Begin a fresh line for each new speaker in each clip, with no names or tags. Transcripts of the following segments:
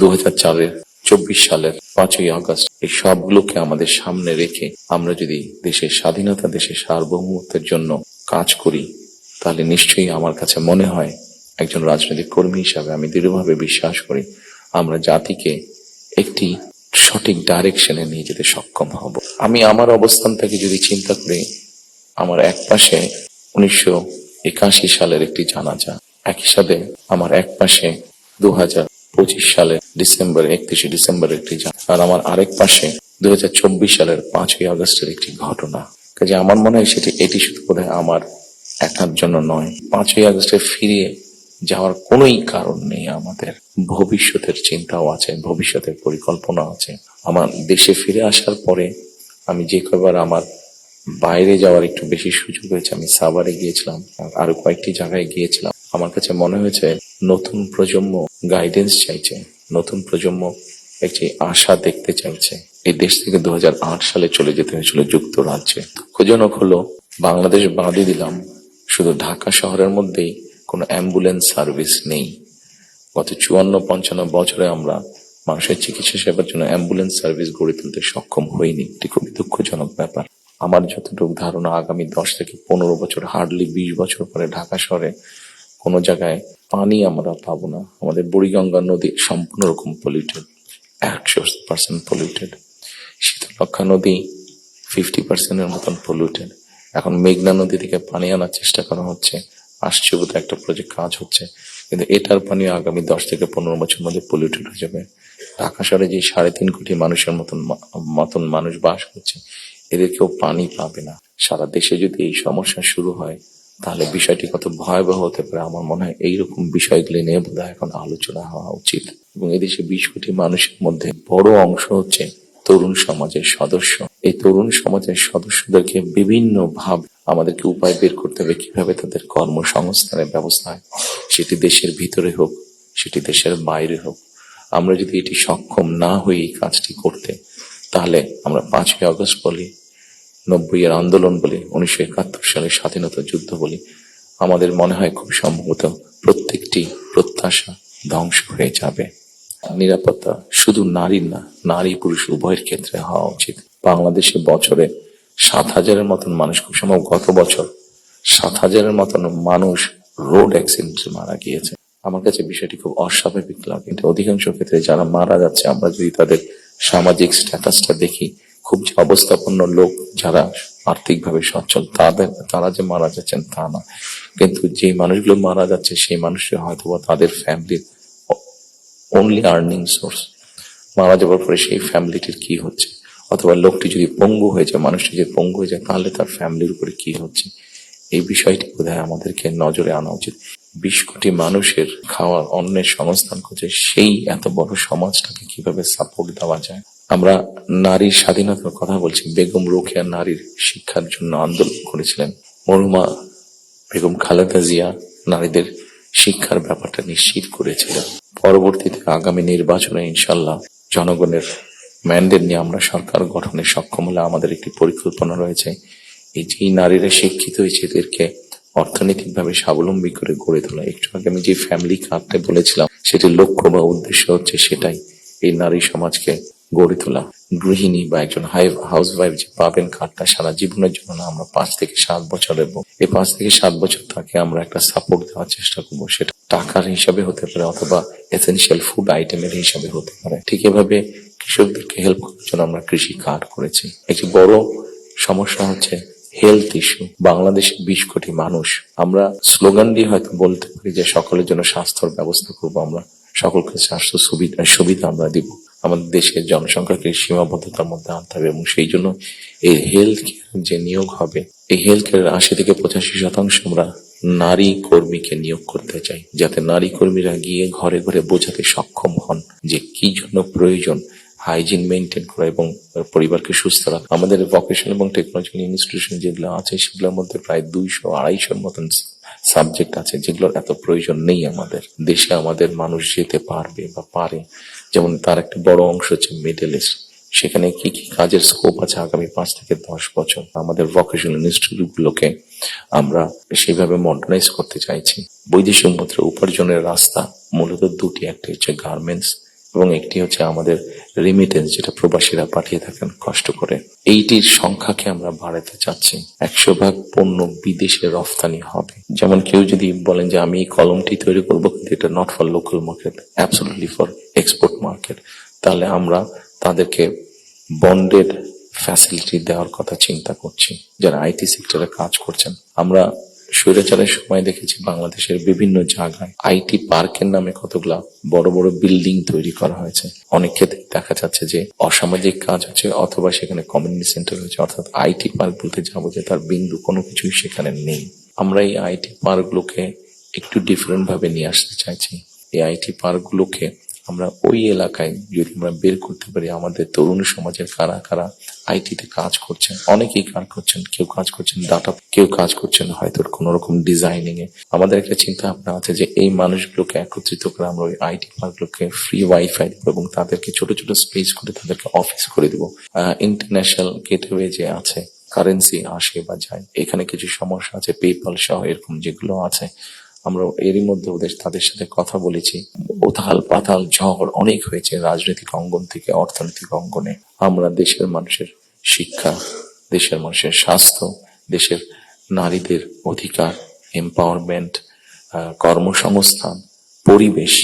দু হাজার চারের চব্বিশ সালের পাঁচই আগস্ট, এই সবগুলোকে আমাদের সামনে রেখে আমরা যদি দেশের স্বাধীনতা, দেশের সার্বভৌমত্বের জন্য কাজ করি, তাহলে নিশ্চয়ই আমার কাছে মনে হয় একজন রাজনৈতিক কর্মী হিসাবে আমি দৃঢ়ভাবে বিশ্বাস করি আমরা জাতিকে একটি সঠিক ডাইরেকশনে নিয়ে যেতে সক্ষম হব। আমি আমার অবস্থান থেকে যদি চিন্তা করি, আমার এক পাশে উনিশশো একাশি সালের একটি জানাজা, একই সাথে আমার এক পাশে দু হাজার পঁচিশ সালের ডিসেম্বর, একত্রিশে ডিসেম্বর একটি আর আমার আরেক পাশে দু হাজার চব্বিশ সালের পাঁচই আগস্টের একটি ঘটনা। কাজে আমার মনে হয় সেটি এটি শুধু বোধ আমার একার জন্য নয়। পাঁচই আগস্টে ফিরিয়ে যাওয়ার কোনোই কারণ নেই আমাদের। ভবিষ্যতের চিন্তাও আছে, ভবিষ্যতের পরিকল্পনা আছে। আমার দেশে ফিরে আসার পরে আমি যে কবার আমার বাইরে যাওয়ার একটু বেশি সুযোগ হয়েছে, আমি সাভারে গিয়েছিলাম আরও কয়েকটি জায়গায় গিয়েছিলাম। আমার কাছে মনে হয়েছে নতুন প্রজন্ম গাইডেন্স চাইছে, নতুন প্রজন্ম একটি আশা দেখতে চাইছে। এই দেশ থেকে দুহাজার আট সালে চলে যেতে হয়েছিল যুক্তরাজ্যে। দুঃখজনক হলো, বাংলাদেশ বাদই দিলাম। শুধু ঢাকা শহরের মধ্যেই কোনো অ্যাম্বুলেন্স সার্ভিস নেই। গত চুয়ান্ন পঞ্চান্ন বছরে আমরা মানুষের চিকিৎসা সেবার জন্য অ্যাম্বুলেন্স সার্ভিস গড়ে তুলতে সক্ষম হইনি। এটি খুবই দুঃখজনক ব্যাপার। আমার যতটুকু ধারণা, আগামী দশ থেকে পনেরো বছর হার্ডলি বিশ বছর পরে ঢাকা শহরে কোনো জায়গায় পানি আমরা পাবো না। আমাদের বুড়িগঙ্গা নদী সম্পূর্ণ রকম পলিউটেড একশো পার্সেন্ট পলিউটেড শীতলক্ষা নদী ফিফটি পার্সেন্টের মতন পলিউটেড এখন মেঘনা নদী থেকে পানি আনার চেষ্টা করা হচ্ছে। আসছে একটা প্রজেক্ট কাজ হচ্ছে। কিন্তু এটার পানি আগামী দশ থেকে পনেরো বছর মধ্যে পলিউটেড হয়ে যাবে। ঢাকা শহরে যে সাড়ে তিন কোটি মানুষের মতন মতন মানুষ বাস করছে এদের কেউ পানি পাবে না। সারা দেশে যদি এই সমস্যা শুরু হয় তাহলে বিষয়টি কত ভয়াবহ হতে পারে? আমার মনে হয় এইরকম বিষয়গুলি নিয়ে বোধ এখন আলোচনা হওয়া উচিত। এবং এদেশে বিশ কোটি মানুষের মধ্যে বড় অংশ হচ্ছে তরুণ সমাজের সদস্য। এই তরুণ সমাজের সদস্যদেরকে বিভিন্ন ভাব আমাদেরকে উপায় বের করতে হবে। কীভাবে তাদের কর্মসংস্থানের ব্যবস্থা হয়? সেটি দেশের ভিতরে হোক, সেটি দেশের বাইরে হোক। আমরা যদি এটি সক্ষম না হই এই কাজটি করতে, তাহলে আমরা পাঁচই আগস্ট বলি নব্বই এর আন্দোলন বলি, উনিশশো একাত্তর সালের স্বাধীনতা যুদ্ধ বলি আমাদের মনে হয় খুব সম্ভবত প্রত্যেকটি প্রত্যাশা ধ্বংস হয়ে যাবে। নিরাপত্তা শুধু নারীর না, নারী পুরুষ উভয়ের ক্ষেত্রে হওয়া উচিত। বাংলাদেশে বছরে সাত হাজারের মতন মানুষ, খুব সম্ভব গত বছর সাত হাজারের মতন মানুষ রোড অ্যাক্সিডেন্টে মারা গিয়েছে। আমার কাছে বিষয়টি খুব অস্বাভাবিক লাগে। অধিকাংশ ক্ষেত্রে যারা মারা যাচ্ছে, আমরা যদি তাদের সামাজিক স্ট্যাটাসটা দেখি খুব অবস্থাপন্ন লোক যারা আর্থিকভাবে সচ্ছল, তাদের, তারা যে মারা যাচ্ছেন তা না। কিন্তু যে মানুষগুলো মারা যাচ্ছে, সেই মানুষরা হয়তো বা তাদের ফ্যামিলির অনলি আর্নিং সোর্স মারা যাওয়ার পরে সেই ফ্যামিলিটির কি হচ্ছে? অথবা লোকটি যদি পঙ্গু হয়ে যায়, মানুষটি যদি পঙ্গু হয়ে যায়, তাহলে তার ফ্যামিলির উপরে কি হচ্ছে? এই বিষয়টি বোধহয় আমাদেরকে নজরে আনা উচিত। বিশ কোটি মানুষের খাওয়ার অন্যের সংস্থান করছে সেই এত বড় সমাজটাকে কীভাবে সাপোর্ট দেওয়া যায়? আমরা নারীর স্বাধীনতার কথা বলছি। বেগম রোকেয়া নারীর শিক্ষার জন্য আন্দোলন করেছিলেন। মরুমা বেগম খালেদা জিয়া নারীদের শিক্ষার ব্যাপারটা নিশ্চিত করেছিলেন। পরবর্তীতে আগামী নির্বাচনে ইনশাল্লাহ জনগণের ম্যান্ডেট নিয়ে আমরা সরকার গঠনে সক্ষম হলে আমাদের একটি পরিকল্পনা রয়েছে। এই যে নারীরা শিক্ষিত হয়েছে, এদেরকে অর্থনৈতিকভাবে স্বাবলম্বী করে গড়ে তোলা। একটু আগে আমি যে ফ্যামিলি কার্ডটা বলেছিলাম, সেটির লক্ষ্য বা উদ্দেশ্য হচ্ছে সেটাই। এই নারী সমাজকে গড়ে তোলা। গৃহিণী বা একজন হাউস ওয়াইফ যে পাবেন কার্ডটা সারা জীবনের জন্য না, আমরা পাঁচ থেকে সাত বছর ব- এই পাঁচ থেকে সাত বছর তাকে আমরা একটা সাপোর্ট দেওয়ার চেষ্টা করব। সেটা টাকার হিসাবে হতে পারে অথবা এসেনশিয়াল ফুড আইটেমের হিসাবে হতে পারে। ঠিক এভাবে কৃষকদেরকে হেল্প করার জন্য আমরা কৃষি কার্ড করেছি। একটি বড় সমস্যা হচ্ছে হেলথ ইস্যু বাংলাদেশে বিশ কোটি মানুষ। আমরা স্লোগান দিয়ে হয়তো বলতে পারি যে সকলের জন্য স্বাস্থ্যর ব্যবস্থা করব আমরা। সকলকে স্বাস্থ্য সুবিধা সুবিধা আমরা দিব। আমাদের দেশের জনসংখ্যাকে সীমাবদ্ধতার মধ্যে আনতে হবে এবং সেই জন্য এই হেলথ কেয়ার যে নিয়োগ হবে, এই হেলথ কেয়ারের আশি থেকে পঁচাশি শতাংশ আমরা নারী কর্মীকে নিয়োগ করতে চাই, যাতে নারী কর্মীরা গিয়ে ঘরে ঘরে বোঝাতে সক্ষম হন যে কি জন্য প্রয়োজন হাইজিন মেনটেন করা এবং পরিবারকে সুস্থ রাখা। আমাদের ভোকেশন এবং টেকনোলজিক্যাল ইনস্টিটিউশন যেগুলো আছে, সেগুলোর মধ্যে প্রায় দুইশো, আড়াইশোর মতন সাবজেক্ট আছে যেগুলোর এত প্রয়োজন নেই আমাদের। দেশে আমাদের মানুষ যেতে পারবে বা পারে। যেমন তার একটা বড় অংশ হচ্ছে মিডল ইস্ট সেখানে কি কি কাজের স্কোপ আছে আগামী পাঁচ থেকে দশ বছর? আমাদের ভোকেশনাল ইনস্টিটিউট গুলোকে আমরা সেইভাবে মডার্নাইজ করতে চাইছি। বৈদেশিক মুদ্রা উপার্জনের রাস্তা মূলত দুটি, একটা হচ্ছে গার্মেন্টস এবং একটি হচ্ছে আমাদের রিমিটেন্স যেটা প্রবাসীরা পাঠিয়ে থাকেন কষ্ট করে। এইটির সংখ্যাকে আমরা বাড়াতে চাচ্ছি। একশো ভাগ পণ্য বিদেশে রফতানি হবে। যেমন কেউ যদি বলেন যে, আমি এই কলমটি তৈরি করব, কিন্তু এটা not for local market absolutely for export market তাহলে আমরা তাদেরকে বন্ডেড ফ্যাসিলিটি দেওয়ার কথা চিন্তা করছি। যারা আইটি সেক্টরে কাজ করছেন, আমরা স্বৈরাচারের সময় দেখেছি বাংলাদেশের বিভিন্ন জায়গায় আইটি পার্কের নামে কতগুলা বড় বড় বিল্ডিং তৈরি করা হয়েছে। অনেক ক্ষেত্রে দেখা যাচ্ছে যে অসামাজিক কাজ হচ্ছে অথবা সেখানে কমিউনিটি সেন্টার হয়েছে অর্থাৎ আইটি পার্ক বলতে যাব যে তার বিন্দু কোনো কিছুই সেখানে নেই। আমরা এই আইটি পার্কগুলোকে একটু ডিফারেন্ট ভাবে নিয়ে আসতে চাইছি। এই আইটি পার্কগুলোকে আমরা ওই এলাকায় যদি আমরা বের করতে পারি, আমাদের তরুণ সমাজের কারা কারা আইটিতে কাজ করছেন, অনেকেই কাজ করছেন, কেউ কাজ করছেন, ডাটা, কেউ কাজ করছেন, হয়তো কোনো রকম ডিজাইনিং এ আমাদের একটা চিন্তা ভাবনা আছে যে এই মানুষগুলোকে একত্রিত করে আমরা ওই আইটি পার্কগুলোকে ফ্রি ওয়াইফাই দেবো এবং তাদেরকে ছোট ছোট স্পেস করে তাদেরকে অফিস করে দিব। ইন্টারন্যাশনাল গেটওয়ে যে আছে কারেন্সি আসে বা যায়, এখানে কিছু সমস্যা আছে পেপাল সহ এরকম যেগুলো আছে আমরা এরই মধ্যে ওদের তাদের সাথে কথা বলেছি। উথাল পাতাল ঝড় অনেক হয়েছে রাজনৈতিক অঙ্গন থেকে, অর্থনৈতিক অঙ্গনে। আমরা দেশের মানুষের শিক্ষা, দেশের মানুষের স্বাস্থ্য, দেশের নারীদের অধিকার এম্পাওয়ারমেন্ট কর্মসংস্থান, পরিবেশ,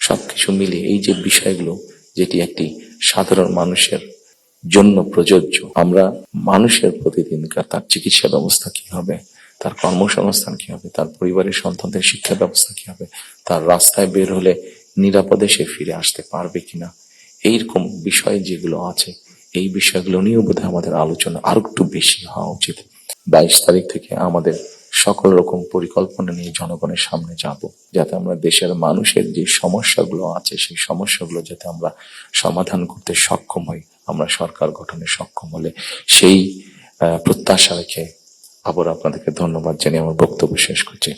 সবকিছু মিলিয়ে এই যে বিষয়গুলো, যেটি একটি সাধারণ মানুষের জন্য প্রযোজ্য, আমরা মানুষের প্রতিদিনকার তার চিকিৎসা ব্যবস্থা কি হবে? তার কর্মসংস্থান কি হবে? তার পরিবারের সন্তানদের শিক্ষা ব্যবস্থা কি হবে? তার রাস্তায় বের হলে নিরাপদে সে ফিরে আসতে পারবে কিনা? এইরকম বিষয় যেগুলো আছে, এই বিষয়গুলো নিয়েও বোধহয় আমাদের আলোচনা আরও একটু বেশি হওয়া উচিত। বাইশ তারিখ থেকে আমাদের সকল রকম পরিকল্পনা নিয়ে জনগণের সামনে যাব, যাতে আমরা দেশের মানুষের যে সমস্যাগুলো আছে, সেই সমস্যাগুলো যাতে আমরা সমাধান করতে সক্ষম হই, আমরা সরকার গঠনে সক্ষম হলে। সেই প্রত্যাশা রেখে আবার আপনাদেরকে ধন্যবাদ জানিয়ে আমার বক্তব্য শেষ করছি।